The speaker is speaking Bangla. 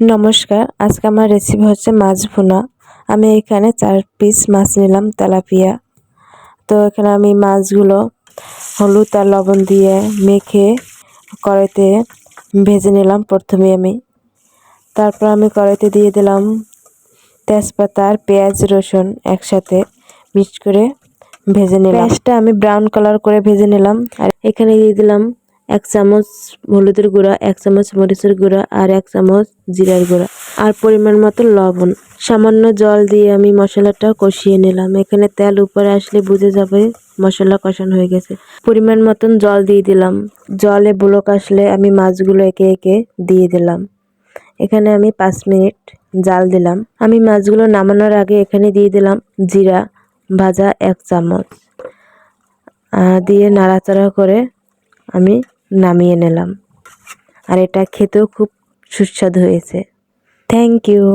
নমস্কার, আজকে আমার রেসিপি হচ্ছে মাছ ভুনা। আমি এখানে চার পিস মাছ নিলাম, তেলাপিয়া। তো এখানে আমি মাছগুলো হলুদ আর লবণ দিয়ে মেখে কড়াইতে ভেজে নিলাম প্রথমে আমি। তারপর আমি কড়াইতে দিয়ে দিলাম তেজপাতা আর পেঁয়াজ, রসুন একসাথে মিক্স করে ভেজে নিলাম। পেঁয়াজটা আমি ব্রাউন কালার করে ভেজে নিলাম। আর এখানে দিয়ে দিলাম এক চামচ হলুদের গুঁড়া, এক চামচ মরিচের গুঁড়া আর এক চামচ জিরার গুঁড়া। আর পরিমাণ মতো লবণ। সামান্য জল দিয়ে আমি মশলাটা কষিয়ে নিলাম। এখানে তেল উপরে আসলে বুঝে যাবে মশলা কষানো হয়ে গেছে। পরিমাণ মতন জল দিয়ে দিলাম। জলে বুলক আসলে আমি মাছগুলো একে একে দিয়ে দিলাম। এখানে আমি পাঁচ মিনিট জাল দিলাম। আমি মাছগুলো নামানোর আগে এখানে দিয়ে দিলাম জিরা ভাজা এক চামচ। দিয়ে নাড়াচাড়া করে আমি নামিয়ে নিলাম। আর এটা খেতেও খুব সুস্বাদু হয়েছে। Thank you